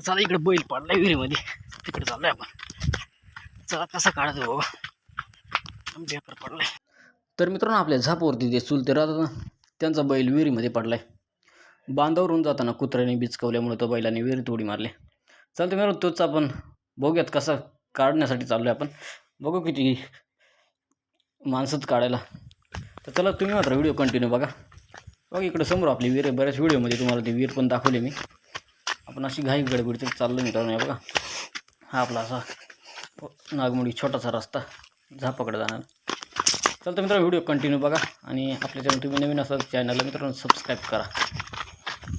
तर चला इकडे बैल पडलाय विहिरीमध्ये. तिकडे चाललोय आपण. चला कसा काढायचं बाबा? बेकार पडलाय. तर मित्रांनो आपल्या झापावरती ते चुलते राहतात ना त्यांचा बैल विहिरीमध्ये पडलाय. बांधावरून जाताना कुत्र्याने बिचकवल्यामुळे तो बैलाने विहिरीत उडी मारली. चालतं मित्रांनो तोच आपण बघूयात कसा काढण्यासाठी चाललोय आपण. बघू किती माणसंच काढायला. तर चला तुम्ही मात्र व्हिडिओ कंटिन्यू बघा. बघा इकडे समोर आपली विहीर आहे. बऱ्याच व्हिडिओमध्ये तुम्हाला ती विहीर पण दाखवली मी. आपण अशी घाई गडबडीत चाललो मित्रांनो बघा. हा आपला असा नागमोडी छोटासा रस्ता झापाकडे जाणार. चालतं मित्रांनो व्हिडिओ कंटिन्यू बघा आणि आपल्या चॅनल तुम्ही नवीन असाल चॅनलला मित्रांनो सबस्क्राईब करा.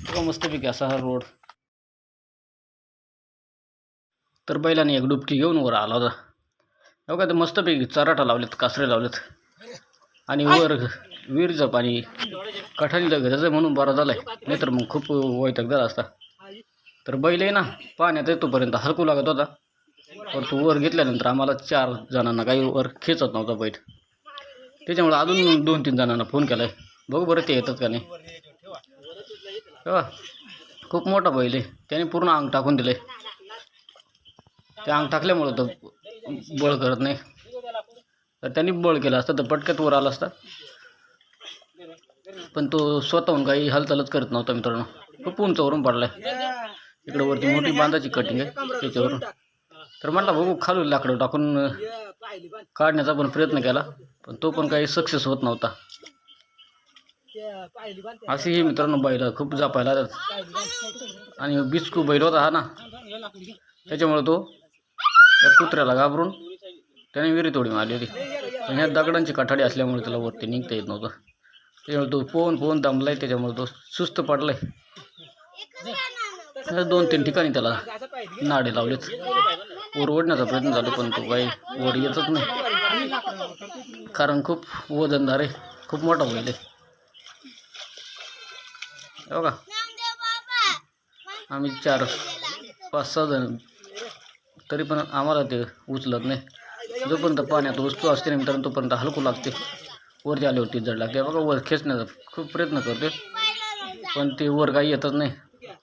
बघा मस्तपैकी असा हा रोड तर बैलाने एक डुबकी घेऊन वर आला होता. हो बघा ते मस्तपैकी चराटा लावलेत कासरे लावलेत. आणि वर विहिरीचं पाणी कठाणीला घराचं म्हणून बरा झालाय. नाहीतर मग खूप वैतक झाला असता. तर बैल आहे ना पाण्यात येतोपर्यंत हलकू लागत होता. पण तो वर घेतल्यानंतर आम्हाला चार जणांना काही वर खेचत नव्हता बैल. त्याच्यामुळे अजून दोन तीन जणांना फोन केला आहे बघू बरं ते येतात का नाही. हो, खूप मोठा बैल आहे. त्याने पूर्ण अंग टाकून दिलं आहे ते अंग टाकल्यामुळं तर बळ करत नाही. तर त्यांनी बळ केलं असतं तर पटक्यात वर आला असता. पण तो स्वतःहून काही हालचालच करत नव्हता मित्रांनो. खूप उंचावरून पडलाय. इकडे वरती मोठी बांधाची कटिंग आहे त्याच्यावरून. तर म्हटलं बघू खालून लाकडं टाकून काढण्याचा पण प्रयत्न केला पण तो पण काही सक्सेस होत नव्हता. असे हे मित्रांनो बैल खूप जपायला. आणि बिस्कू बैल होता हा ना त्याच्यामुळे तो त्या कुत्र्याला घाबरून त्याने विहिरीत उडी मारली होती. पण ह्या दगडांची कठाडी असल्यामुळे त्याला वरती निघता येत नव्हतं. त्याच्यामुळे तो पोहून पोहून दमलाय त्याच्यामुळे तो सुस्त पडलाय. दोन तीन ठिकाणी त्याला नाडे लावलेत. वर ओढण्याचा प्रयत्न झाला पण तो काही वर येतच नाही. कारण खूप वजनदार आहे. खूप मोठा होईल आहे हे आम्ही चार पाच सहा जण. तरी पण आम्हाला ते उचलत नाही. जोपर्यंत पाण्यात वस्तू असते ना तोपर्यंत हलकू लागते. वरती आल्यावरती जड लागते. बघा वर खेचण्याचा खूप प्रयत्न करते पण ते वर काही येतच नाही.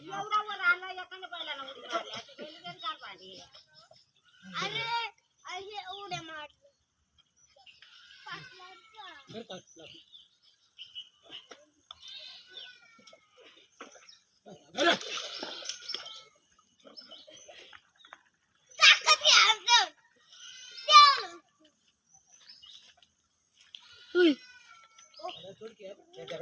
एवढा वर आला एखाद्या बैलाला उडी मारली. अरे!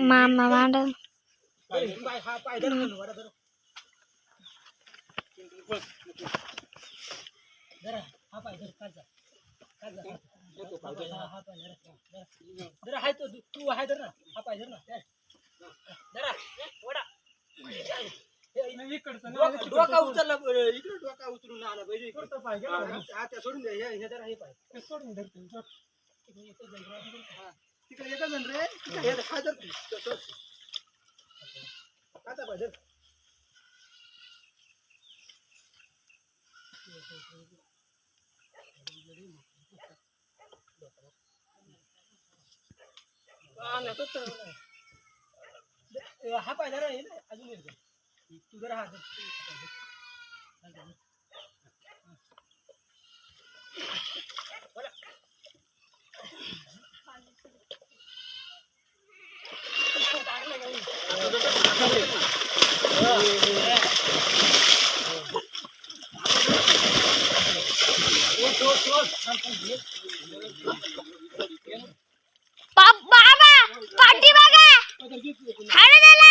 मामा मांड डोका उचलला इकडे डोका उचलून आला पाहिजे आता सोडून द्या हे- हे जरा हे पाहिजे सोडून तिकडे एकच जण रे. तिकडे हे जर. पाहिजे हा पाहिजे रे अजून एक तू जर हा बोला. बाबा पाठी बघा हाड झाला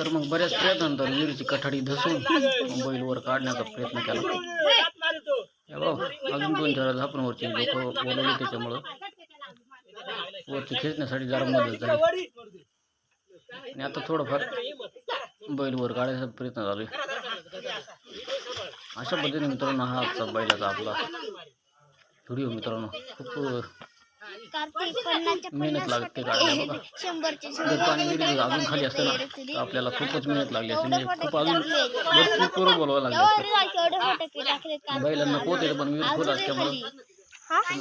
तर मग बऱ्याच प्रयत्नानंतर विहिरीची कठाडी धसून बैलवर वर काढण्याचा प्रयत्न केला. अजून दोन चार झापून वरची लोक बोलवली त्याच्यामुळं वरती खेचण्यासाठी जरा मदत झाली. आणि आता थोडंफार बैल वर काढायचा प्रयत्न चालू अशा पद्धतीने मित्रांनो हा आजचा बैलाचा आपला व्हिडिओ मित्रांनो खूप कार्तिक पन्नासच्या मेहनत लागते काढायला बघा. शंभरचे जर पाणी विहिरीत अजून खाली असतं ना तर आपल्याला खूपच मेहनत लागली असते म्हणजे खूप अजून भरपूर पोरं बोलावं लागले असते बैलांना पोत येतं पण विहीर खोल. असल्यामुळं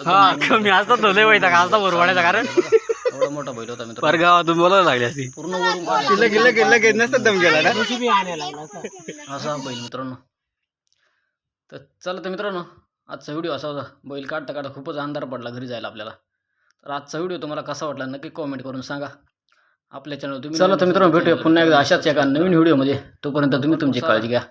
हा कमी असता तो लय व्हायचा का असता बरोबर कारण. एवढा मोठा बैल होता मित्र परगावातून बोलायला लागली असती पूर्ण वरून काढला. लगेच लगेच नसतात दम गेला ना असा बैल मित्रांनो. तर चला तर मित्रांनो आजचा व्हिडिओ असा होता. बैल काढता काढता खूपच अंधार पडला घरी जायला आपल्याला. तर आजचा व्हिडिओ तुम्हाला कसा वाटला नक्की कॉमेंट करून सांगा. आपल्या चॅनल तुम्ही चला तर मित्रांनो भेटूया पुन्हा एकदा अशाच एका नवीन व्हिडिओमध्ये. तोपर्यंत तुम्ही तुमची काळजी घ्या.